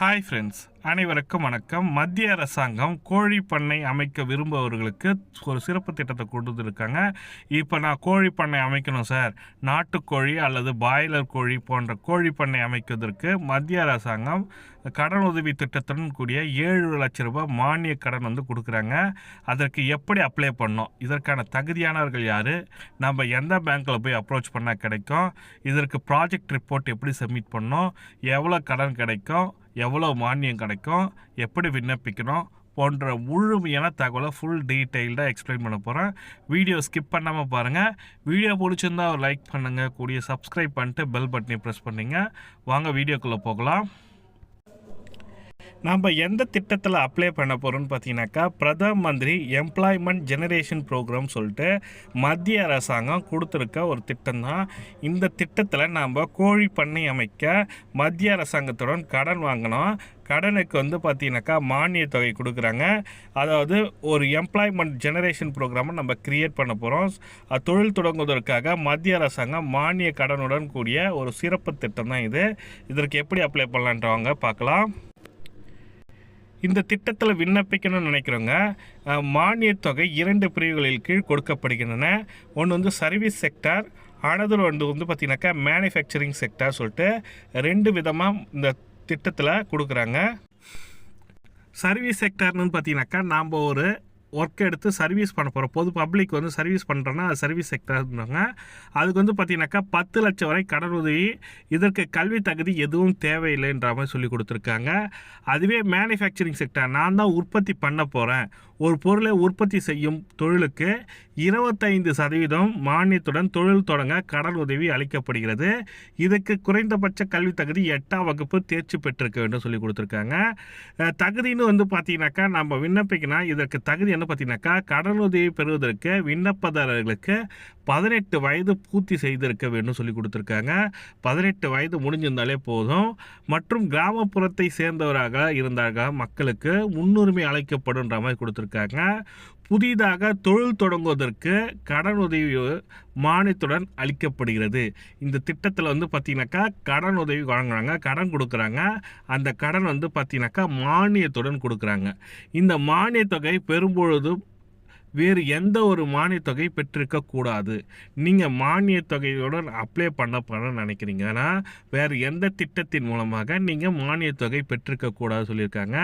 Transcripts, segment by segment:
Hi friends அனைவருக்கும் வணக்கம். மத்திய அரசாங்கம் கோழி பண்ணை அமைக்க விரும்புபவர்களுக்கு ஒரு சிறப்பு திட்டத்தை கொடுத்துருக்காங்க இப்போ நான் கோழி பண்ணை அமைக்கணும் சார் நாட்டுக்கோழி அல்லது பாய்லர் கோழி போன்ற கோழி பண்ணை அமைப்பதற்கு மத்திய அரசாங்கம் கடன் உதவி திட்டத்துடன் கூடிய ஏழு லட்ச ரூபாய் மானிய கடன் வந்து கொடுக்குறாங்க. அதற்கு எப்படி அப்ளை பண்ணோம் இதற்கான தகுதியானவர்கள் யார்? நம்ம எந்த பேங்க்கில் போய் அப்ரோச் பண்ணால் கிடைக்கும்? இதற்கு ப்ராஜெக்ட் ரிப்போர்ட் எப்படி சப்மிட் பண்ணோம் எவ்வளோ கடன் கிடைக்கும்? எவ்வளோ மானியம் கிடைக்கும் எப்படி விண்ணப்பிக்கணும் போன்ற முழுமையான தகவலை ஃபுல் டீட்டெயில்டாக எக்ஸ்பிளைன் பண்ண போகிறேன் வீடியோ ஸ்கிப் பண்ணாமல் பாருங்கள் வீடியோ பிடிச்சிருந்தா ஒரு லைக் பண்ணுங்கள் கூடிய சப்ஸ்கிரைப் பண்ணிட்டு பெல் பட்டனை ப்ரெஸ் பண்ணிங்க. வாங்க வீடியோக்குள்ளே போகலாம். நம்ம எந்த திட்டத்தில் அப்ளை பண்ண போகிறோம்னு பார்த்தீங்கன்னாக்கா பிரதம மந்திரி எம்ப்ளாய்மெண்ட் ஜெனரேஷன் ப்ரோக்ராம் சொல்லிட்டு மத்திய அரசாங்கம் கொடுத்துருக்க ஒரு திட்டம் தான் இந்த திட்டத்தில் நாம் கோழி பண்ணை அமைக்க மத்திய அரசாங்கத்துடன் கடன் வாங்கினோம் கடனுக்கு வந்து பார்த்தீங்கன்னாக்கா மானிய தொகை கொடுக்குறாங்க. அதாவது ஒரு எம்ப்ளாய்மெண்ட் ஜெனரேஷன் ப்ரோக்ராமை நம்ம க்ரியேட் பண்ண போகிறோம் தொழில் தொடங்குவதற்காக மத்திய அரசாங்கம் மானிய கடனுடன் கூடிய ஒரு சிறப்பு திட்டம் தான் இது. இதற்கு எப்படி அப்ளை பண்ணலான்றவங்க பார்க்கலாம். இந்த திட்டத்தில் விண்ணப்பிக்கணும்னு நினைக்கிறவங்க மானியத் தொகை இரண்டு பிரிவுகளில் கீழ் கொடுக்கப்படுகின்றன. ஒன்று வந்து சர்வீஸ் செக்டார் அனதர் ஒன்று வந்து பார்த்திங்கனாக்கா மேனுஃபேக்சரிங் செக்டார் சொல்லிட்டு ரெண்டு விதமாக இந்த திட்டத்தில் கொடுக்குறாங்க. சர்வீஸ் செக்டார்னு பார்த்தீங்கன்னாக்கா நாம் ஒரு ஒர்க் எடுத்து சர்வீஸ் பண்ண போகிறோம் பொது பப்ளிக் வந்து சர்வீஸ் பண்ணுறோன்னா அது சர்வீஸ் இருந்தாங்க அதுக்கு வந்து பார்த்தீங்கன்னாக்கா பத்து லட்சம் வரை கடன் உதவி இதற்கு கல்வி தகுதி எதுவும் தேவையில்லைன்ற மாதிரி சொல்லி கொடுத்துருக்காங்க. அதுவே மேனுஃபேக்சரிங் செக்டர் நான் தான் உற்பத்தி பண்ண போகிறேன் ஒரு பொருளை உற்பத்தி செய்யும் தொழிலுக்கு இருபத்தைந்து சதவீதம் மானியத்துடன் தொழில் தொடங்க கடன் உதவி அளிக்கப்படுகிறது. இதுக்கு குறைந்தபட்ச கல்வி தகுதி எட்டாம் வகுப்பு தேர்ச்சி பெற்றிருக்க வேண்டும் சொல்லி கொடுத்துருக்காங்க. தகுதின்னு வந்து பார்த்தீங்கன்னாக்கா நம்ம விண்ணப்பிக்கணும் இதற்கு தகுதி என்ன பார்த்தீங்கன்னாக்கா கடனுதவி பெறுவதற்கு விண்ணப்பதாரர்களுக்கு பதினெட்டு வயது பூர்த்தி செய்திருக்க வேண்டும் சொல்லி கொடுத்துருக்காங்க. பதினெட்டு வயது முடிஞ்சிருந்தாலே போதும். மற்றும் கிராமப்புறத்தை சேர்ந்தவராக இருந்தார்கள். மக்களுக்கு முன்னுரிமை அளிக்கப்படும்ன்ற மாதிரி கொடுத்துருக்காங்க. புதிதாக தொழில் தொடங்குவதற்கு கடன் உதவி மானியத்துடன் அளிக்கப்படுகிறது. இந்த திட்டத்தில் வந்து பார்த்தீங்கன்னாக்கா கடன் உதவி வழங்குறாங்க கடன் கொடுக்குறாங்க. அந்த கடன் வந்து பார்த்தீங்கன்னாக்கா மானியத்துடன் கொடுக்குறாங்க. இந்த மானிய தொகை பெறும்பொழுது வேறு எந்த ஒரு மானியத் தொகை பெற்றிருக்க கூடாது நீங்கள் மானியத் தொகையுடன் அப்ளை பண்ண பண்ண நினைக்கிறீங்கன்னா வேறு எந்த திட்டத்தின் மூலமாக நீங்கள் மானியத் தொகை பெற்றிருக்க கூடாது சொல்லியிருக்காங்க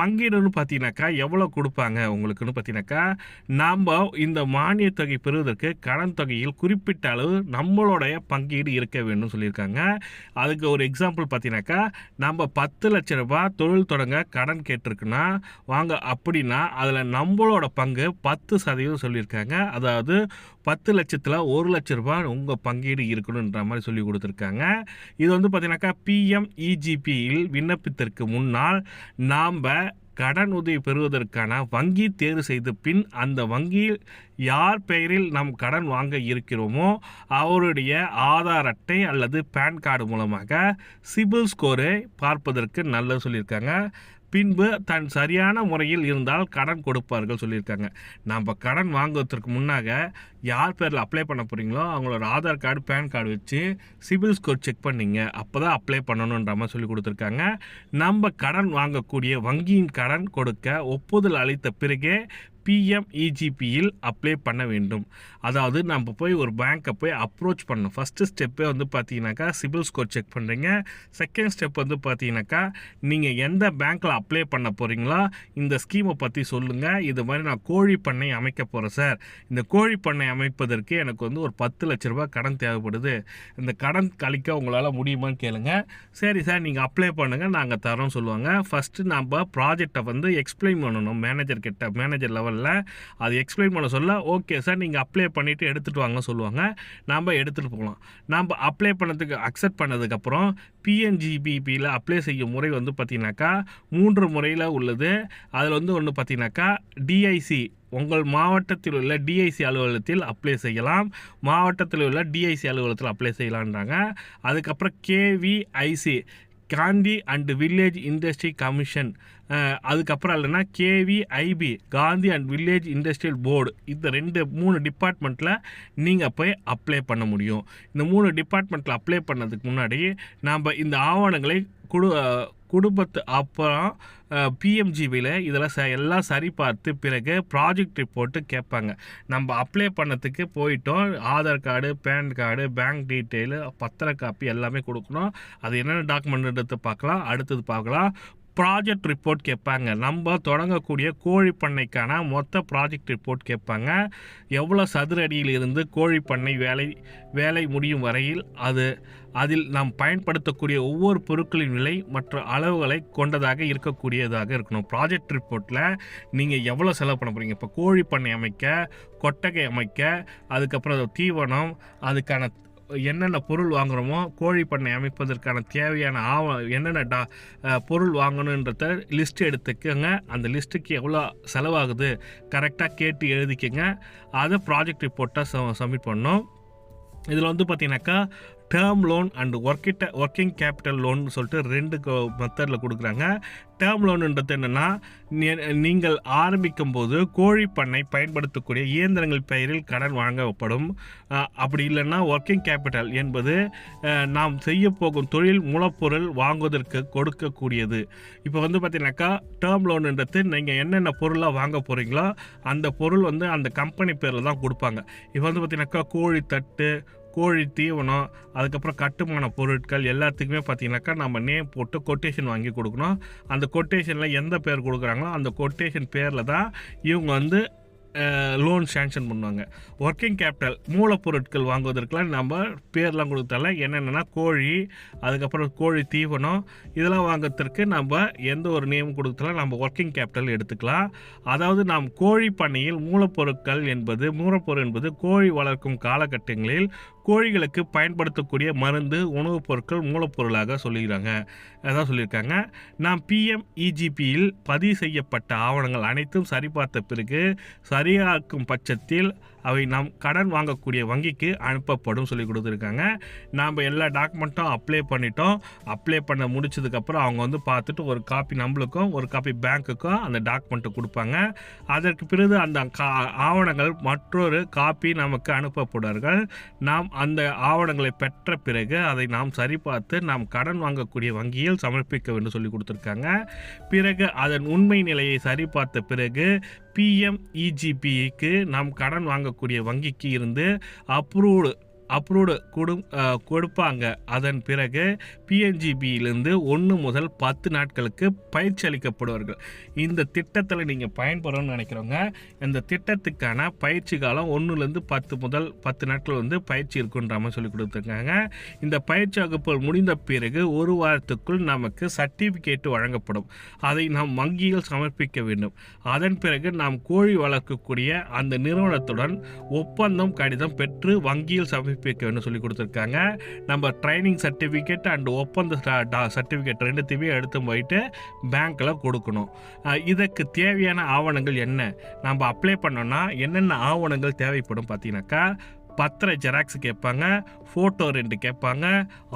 பங்கீடுன்னு பார்த்தீங்கன்னாக்கா எவ்வளோ கொடுப்பாங்க உங்களுக்குன்னு பார்த்தீங்கன்னாக்கா நாம் இந்த மானியத் தொகை பெறுவதற்கு கடன் தொகையில் குறிப்பிட்ட அளவு நம்மளுடைய பங்கீடு இருக்க வேண்டும் சொல்லியிருக்காங்க. அதுக்கு ஒரு எக்ஸாம்பிள் பார்த்தீங்கன்னாக்கா நம்ம பத்து லட்ச ரூபாய் தொழில் தொடங்க கடன் கேட்டிருக்குன்னா வாங்க அப்படின்னா அதில் நம்மளோட பங்கு பத்து சதவீதம் சொல்லியிருக்காங்க. அதாவது பத்து லட்சத்தில் ஒரு லட்ச ரூபாய் உங்கள் பங்கீடு இருக்கணுன்ற மாதிரி சொல்லி கொடுத்துருக்காங்க. இது வந்து பார்த்தீங்கன்னாக்கா பிஎம்இஜிபியில் விண்ணப்பித்தற்கு முன்னால் நாம் கடன் உதவி பெறுவதற்கான வங்கி தேர்வு செய்த பின் அந்த வங்கியில் யார் பெயரில் நாம் கடன் வாங்க இருக்கிறோமோ அவருடைய ஆதார் அட்டை அல்லது பேன் கார்டு மூலமாக சிபில் ஸ்கோரை பார்ப்பதற்கு நல்லது சொல்லியிருக்காங்க. பின்பு தன் சரியான முறையில் இருந்தால் கடன் கொடுப்பார்கள் சொல்லியிருக்காங்க. நம்ம கடன் வாங்குவதற்கு முன்னாக யார் பேரில் அப்ளை பண்ண போகிறீங்களோ அவங்களோட ஆதார் கார்டு பேன் கார்டு வச்சு சிபில் ஸ்கோர் செக் பண்ணீங்க. அப்போ தான் அப்ளை பண்ணணுன்ற மாதிரி சொல்லி கொடுத்துருக்காங்க. நம்ம கடன் வாங்கக்கூடிய வங்கியின் கடன் கொடுக்க ஒப்புதல் அளித்த பிறகே பிஎம்இஜிபியில் அப்ளை பண்ண வேண்டும். அதாவது நம்ம போய் ஒரு பேங்க்கை போய் அப்ரோச் பண்ணணும். ஃபஸ்ட்டு ஸ்டெப்பே வந்து பார்த்தீங்கன்னாக்கா சிபில் ஸ்கோர் செக் பண்ணுறீங்க செகண்ட் ஸ்டெப் வந்து பார்த்தீங்கன்னாக்கா நீங்கள் எந்த பேங்க்கில் அப்ளை பண்ண போகிறீங்களோ இந்த ஸ்கீமை பற்றி சொல்லுங்கள் இது மாதிரி நான் கோழி பண்ணை அமைக்க போகிறேன் சார் இந்த கோழி பண்ணை அமைப்பதற்கு எனக்கு வந்து ஒரு பத்து லட்ச ரூபாய் கடன் தேவைப்படுது. இந்த கடன் கழிக்க உங்களால் முடியுமான்னு கேளுங்க. சரி சார் நீங்கள் அப்ளை பண்ணுங்கள் நாங்கள் தரோம் சொல்லுவாங்க. ஃபஸ்ட்டு நம்ம ப்ராஜெக்டை வந்து எக்ஸ்பிளைன் பண்ணணும். மேனேஜர் கிட்ட பண்ணல. அது எக்ஸ்பிளைன் பண்ண சொல்ல ஓகே சார் நீங்கள் அப்ளை பண்ணிவிட்டு எடுத்துகிட்டு வாங்க சொல்லுவாங்க. நம்ம எடுத்துகிட்டு போகலாம். நம்ம அப்ளை பண்ணதுக்கு அக்செப்ட் பண்ணதுக்கப்புறம் பிஎன்ஜிபிபியில் அப்ளை செய்யும் முறை வந்து பார்த்தீங்கன்னாக்கா மூன்று முறையில் உள்ளது. அதில் வந்து ஒன்று பார்த்தீங்கன்னாக்கா டிஐசி உங்கள் மாவட்டத்தில் உள்ள டிஐசி அலுவலகத்தில் அப்ளை செய்யலாம். மாவட்டத்தில் உள்ள டிஐசி அலுவலகத்தில் அப்ளை செய்யலான்றாங்க அதுக்கப்புறம் KVIC Gandhi and village industry commission அதுக்கப்புறம் இல்லைன்னா KVIB Gandhi and village industrial board இந்த ரெண்டு மூணு டிபார்ட்மெண்ட்டில் நீங்கள் போய் அப்ளை பண்ண முடியும். இந்த மூணு டிபார்ட்மெண்ட்டில் அப்ளை பண்ணதுக்கு முன்னாடி நாம் இந்த ஆவணங்களை குடு குடும்பத்து அப்புறம் பிஎம்ஜிபியில் இதில் ச எல்லாம் சரி பார்த்து பிறகு ப்ராஜெக்ட் ரிப்போர்ட்டு கேட்பாங்க. நம்ம அப்ளை பண்ணத்துக்கு போயிட்டோம். Aadhaar card PAN card bank detail பத்திர காப்பி எல்லாமே கொடுக்கணும். அது என்னென்ன டாக்குமெண்ட் பார்க்கலாம் அடுத்தது பார்க்கலாம். ப்ராஜெக்ட் ரிப்போர்ட் கேட்பாங்க. நம்ம தொடங்கக்கூடிய கோழி பண்ணைக்கான மொத்த ப்ராஜெக்ட் ரிப்போர்ட் கேட்பாங்க. எவ்வளோ சதுர அடியில் இருந்து கோழி பண்ணை வேலை வேலை முடியும் வரையில் அது அதில் நாம் பயன்படுத்தக்கூடிய ஒவ்வொரு பொருட்களின் விலை மற்ற அளவுகளை கொண்டதாக இருக்கக்கூடியதாக இருக்கணும். ப்ராஜெக்ட் ரிப்போர்ட்டில் நீங்கள் எவ்வளோ செலவு பண்ண போகிறீங்க இப்போ கோழி பண்ணை அமைக்க கொட்டகை அமைக்க அதுக்கப்புறம் தீவனம் அதுக்கான என்னென்ன பொருள் வாங்குகிறோமோ கோழி பண்ணை அமைப்பதற்கான தேவையான ஆவ என்னென்ன டா பொருள் வாங்கணுன்றத லிஸ்ட் எடுத்துக்கோங்க. அந்த லிஸ்ட்டுக்கு எவ்வளோ செலவாகுது கரெக்டாக கேட்டு எழுதிக்கோங்க. அதை ப்ராஜெக்ட் ரிப்போர்ட்டாக சப்மிட் பண்ணணும். இதில் வந்து பார்த்தீங்கன்னாக்கா டேர்ம் லோன் அண்ட் ஒர்க்கிட்ட ஒர்க்கிங் கேபிட்டல் லோன் சொல்லிட்டு ரெண்டு மெத்தடில் கொடுக்குறாங்க. டேர்ம் லோனுன்றது என்னென்னா நீங்கள் ஆரம்பிக்கும் போது கோழி பண்ணை பயன்படுத்தக்கூடிய இயந்திரங்கள் பெயரில் கடன் வாங்கப்படும். அப்படி இல்லைன்னா ஒர்க்கிங் கேபிட்டல் என்பது நாம் செய்ய போகும் தொழில் மூலப்பொருள் வாங்குவதற்கு கொடுக்கக்கூடியது. இப்போ வந்து பார்த்தீங்கன்னாக்கா டேர்ம் லோனுன்றது நீங்கள் என்னென்ன பொருளாக வாங்க போகிறீங்களோ அந்த பொருள் வந்து அந்த கம்பெனி பேரில் தான் கொடுப்பாங்க. இப்போ வந்து பார்த்தீங்கன்னாக்கா கோழி தட்டு கோழி தீவனம் அதுக்கப்புறம் கட்டுமான பொருட்கள் எல்லாத்துக்குமே பார்த்தீங்கன்னாக்கா நம்ம நேம் போட்டு கொட்டேஷன் வாங்கி கொடுக்கணும். அந்த கொட்டேஷனில் எந்த பேர் கொடுக்குறாங்களோ அந்த கொட்டேஷன் பேரில் தான் இவங்க வந்து லோன் சேங்ஷன் பண்ணுவாங்க. ஒர்க்கிங் கேபிட்டல் மூலப்பொருட்கள் வாங்குவதற்கெலாம் நம்ம பேர்லாம் கொடுத்தால என்னென்னா கோழி அதுக்கப்புறம் கோழி தீவனம் இதெல்லாம் வாங்குறதுக்கு நம்ம எந்த ஒரு நேம் கொடுத்தாலும் நம்ம ஒர்க்கிங் கேபிட்டல் எடுத்துக்கலாம். அதாவது நாம் கோழி பண்ணையில் மூலப்பொருட்கள் என்பது மூலப்பொருள் என்பது கோழி வளர்க்கும் காலகட்டங்களில் கோழிகளுக்கு பயன்படுத்தக்கூடிய மருந்து உணவுப் பொருட்கள் மூலப்பொருளாக சொல்லிக்கிறாங்க அதான் சொல்லியிருக்காங்க. நாம் பிஎம்இஜிபியில் பதிவு செய்யப்பட்ட ஆவணங்கள் அனைத்தும் சரிபார்த்த பிறகு சரியாக்கும் பட்சத்தில் அவை நாம் கடன் வாங்கக்கூடிய வங்கிக்கு அனுப்பப்படும் சொல்லி கொடுத்துருக்காங்க. நாம் எல்லா டாக்குமெண்ட்டும் அப்ளை பண்ணிட்டோம். அப்ளை பண்ண முடிச்சதுக்கப்புறம் அவங்க வந்து பார்த்துட்டு ஒரு காப்பி நம்மளுக்கும் ஒரு காப்பி பேங்க்குக்கும் அந்த டாக்குமெண்ட்டை கொடுப்பாங்க. அதற்கு பிறகு அந்த கா ஆவணங்கள் மற்றொரு காப்பி நமக்கு அனுப்பப்படுவார்கள். நாம் அந்த ஆவணங்களை பெற்ற பிறகு அதை நாம் சரிபார்த்து நாம் கடன் வாங்கக்கூடிய வங்கியில் சமர்ப்பிக்க வேண்டும் சொல்லி கொடுத்துருக்காங்க. பிறகு அதன் உண்மை நிலையை சரிபார்த்த பிறகு பிஎம்இஜிபிக்கு நாம் கடன் வாங்கக்கூடிய வங்கிக்கு இருந்து அப்ரூவ்டு அப்ரூவ்டு கொடு கொடுப்பாங்க. அதன் பிறகு பிஎன்ஜிபியிலிருந்து ஒன்று முதல் பத்து நாட்களுக்கு பயிற்சி அளிக்கப்படுவார்கள். இந்த திட்டத்தில் நீங்கள் பயன்பெறணும்னு நினைக்கிறவங்க இந்த திட்டத்துக்கான பயிற்சி காலம் ஒன்றுலேருந்து பத்து முதல் பத்து நாட்கள் வந்து பயிற்சி இருக்குன்ற மாதிரி சொல்லி கொடுத்துருக்காங்க. இந்த பயிற்சி வகுப்பு முடிந்த பிறகு ஒரு வாரத்துக்குள் நமக்கு சர்டிஃபிகேட் வழங்கப்படும். அதை நாம் வங்கியில் சமர்ப்பிக்க வேண்டும். அதன் பிறகு நாம் கோழி வளர்க்கக்கூடிய அந்த நிறுவனத்துடன் ஒப்பந்தம் கடிதம் பெற்று வங்கியில் சமர்ப்பி வேணும்னு சொல்லி கொடுத்துருக்காங்க. நம்ம ட்ரைனிங் சர்டிஃபிகேட் அண்ட் ஒப்பந்த சர்டிஃபிகேட் ரெண்டுத்தையுமே எடுத்து போயிட்டு பேங்க்கில் கொடுக்கணும். இதுக்கு இதற்கு தேவையான ஆவணங்கள் என்ன? நம்ம அப்ளை பண்ணோன்னா என்னென்ன ஆவணங்கள் தேவைப்படும் பார்த்தீங்கன்னாக்கா பத்திர ஜெராக்ஸ் கேட்பாங்க ஃபோட்டோ ரெண்டு கேட்பாங்க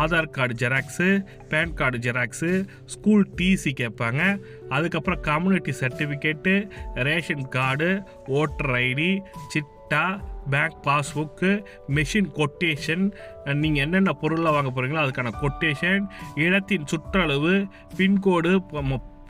Aadhaar card xerox PAN card xerox school TC கேட்பாங்க. அதுக்கப்புறம் community certificate ration card voter ID சிட்டா பேங்க் பாஸ்புக்கு மெஷின் கொட்டேஷன் நீங்கள் என்னென்ன பொருளாக வாங்க போகிறீங்களோ அதுக்கான கொட்டேஷன் இடத்தின் சுற்றளவு pincode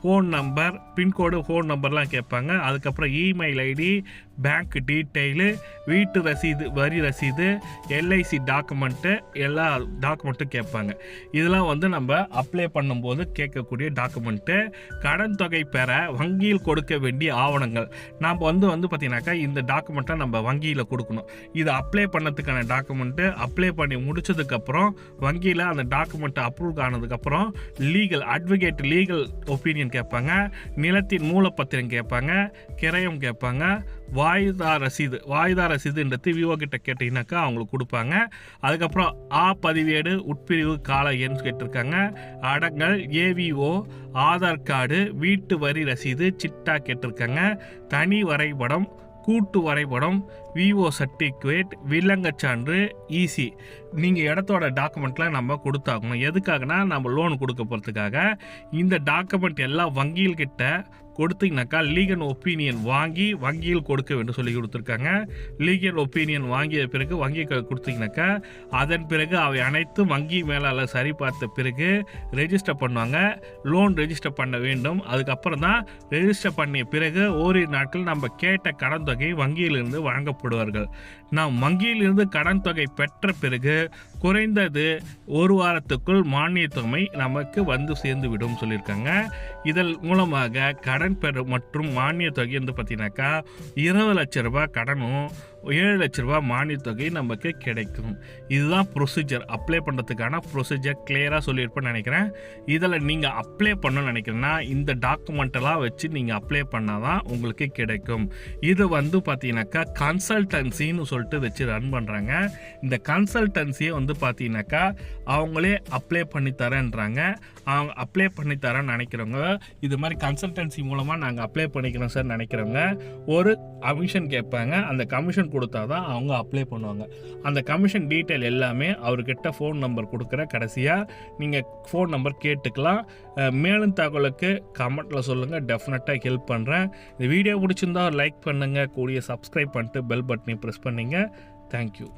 phone number pincode phone நம்பர்லாம் கேட்பாங்க. அதுக்கப்புறம் இமெயில் ஐடி பேங்க் டீட்டெயிலு வீட்டு ரசீது வரி ரசீது எல்ஐசி டாக்குமெண்ட்டு எல்லா டாக்குமெண்ட்டும் கேட்பாங்க. இதெல்லாம் வந்து நம்ம அப்ளை பண்ணும்போது கேட்கக்கூடிய டாக்குமெண்ட்டு. கடன் தொகை பெற வங்கியில் கொடுக்க வேண்டிய ஆவணங்கள். நாம் வந்து வந்து பார்த்திங்கனாக்கா இந்த டாக்குமெண்ட்டை நம்ம வங்கியில் கொடுக்கணும். இது அப்ளை பண்ணதுக்கான டாக்குமெண்ட்டு. அப்ளை பண்ணி முடிச்சதுக்கப்புறம் வங்கியில் அந்த டாக்குமெண்ட்டை அப்ரூவ் ஆனதுக்கப்புறம் லீகல் அட்வொகேட் லீகல் ஒப்பீனியன் கேட்பாங்க. நிலத்தின் மூலப்பத்திரம் கேட்பாங்க. கிரயம் கேட்பாங்க. வாய்தா ரசீது வாய்தா ரசீதுன்றது விவோ கிட்ட கேட்டிங்கனாக்கா அவங்களுக்கு கொடுப்பாங்க. அதுக்கப்புறம் ஆ பதிவேடு உட்பிரிவு கால எண் கேட்டிருக்காங்க. அடங்கல் ஏவிஓ ஆதார் கார்டு வீட்டு வரி ரசீது சிட்டா கேட்டிருக்காங்க. தனி வரைபடம் கூட்டு வரைபடம் விஓ சர்டிஃபிகேட் வில்லங்கச் சான்று ஈசி நீங்கள் இடத்தோட டாக்குமெண்ட்லாம் நம்ம கொடுத்தாகணும். எதுக்காகனா நம்ம லோன் கொடுக்க போகிறதுக்காக இந்த டாக்குமெண்ட் எல்லாம் வங்கிகள்கிட்ட கொடுத்தீங்கனாக்கா லீகல் ஒப்பீனியன் வாங்கி வங்கியில் கொடுக்க வேண்டும் சொல்லி கொடுத்துருக்காங்க. லீகல் ஒப்பீனியன் வாங்கிய பிறகு வங்கி கொடுத்தீங்கனாக்கா அதன் பிறகு அவை அனைத்தும் வங்கி மேலாளர் சரி பார்த்த பிறகு ரெஜிஸ்டர் பண்ணுவாங்க. லோன் ரெஜிஸ்டர் பண்ண வேண்டும். அதுக்கப்புறம் தான் ரெஜிஸ்டர் பண்ணிய பிறகு ஓரிரு நாட்கள் நம்ம கேட்ட கடன் தொகை வங்கியிலிருந்து வழங்கப்படுவார்கள் நாம் வங்கியிலிருந்து கடன் தொகை பெற்ற பிறகு குறைந்தது ஒரு வாரத்துக்குள் மானிய தொகை நமக்கு வந்து சேர்ந்து விடும் சொல்லியிருக்காங்க. இதன் மூலமாக கடன் பெற மற்றும் மானிய தொகை வந்து பார்த்தீங்கன்னாக்கா இருபது லட்ச ரூபாய் கடனும் ஏழு லட்ச ரூபா மானியத் தொகை நமக்கு கிடைக்கும். இதுதான் ப்ரொசீஜர் அப்ளை பண்ணுறதுக்கான ப்ரொசீஜர் கிளியராக சொல்லியிருப்பேன்னு நினைக்கிறேன். இதில் நீங்கள் அப்ளை பண்ணணும்னு நினைக்கிறேன்னா இந்த டாக்குமெண்ட்டெல்லாம் வச்சு நீங்கள் அப்ளை பண்ணால் தான் உங்களுக்கு கிடைக்கும். இது வந்து பார்த்தீங்கன்னாக்கா கன்சல்டன்சின்னு சொல்லிட்டு வச்சு ரன் பண்ணுறாங்க இந்த கன்சல்டன்சியை வந்து பார்த்தீங்கன்னாக்கா அவங்களே அப்ளை பண்ணி தரேன்றாங்க. அவங்க அப்ளை பண்ணி தரேன்னு நினைக்கிறவங்க இது மாதிரி கன்சல்டன்சி மூலமாக நாங்கள் அப்ளை பண்ணிக்கிறோம் சார் நினைக்கிறவங்க ஒரு கமிஷன் கேட்பாங்க. அந்த கமிஷன் கொடுத்தா தான் அவங்க அப்ளை பண்ணுவாங்க. அந்த கமிஷன் டீட்டெயில் எல்லாமே அவர்கிட்ட ஃபோன் நம்பர் கொடுக்குற கடைசியாக நீங்கள் ஃபோன் நம்பர் கேட்டுக்கலாம். மேலும் தகவலுக்கு கமெண்ட்டில் சொல்லுங்கள் டெஃபினட்டாக ஹெல்ப் பண்ணுறேன் இந்த வீடியோ பிடிச்சிருந்தா லைக் பண்ணுங்கள் கூடிய சப்ஸ்கிரைப் பண்ணிட்டு பெல் பட்டனையும் ப்ரெஸ் பண்ணிங்க. தேங்க்யூ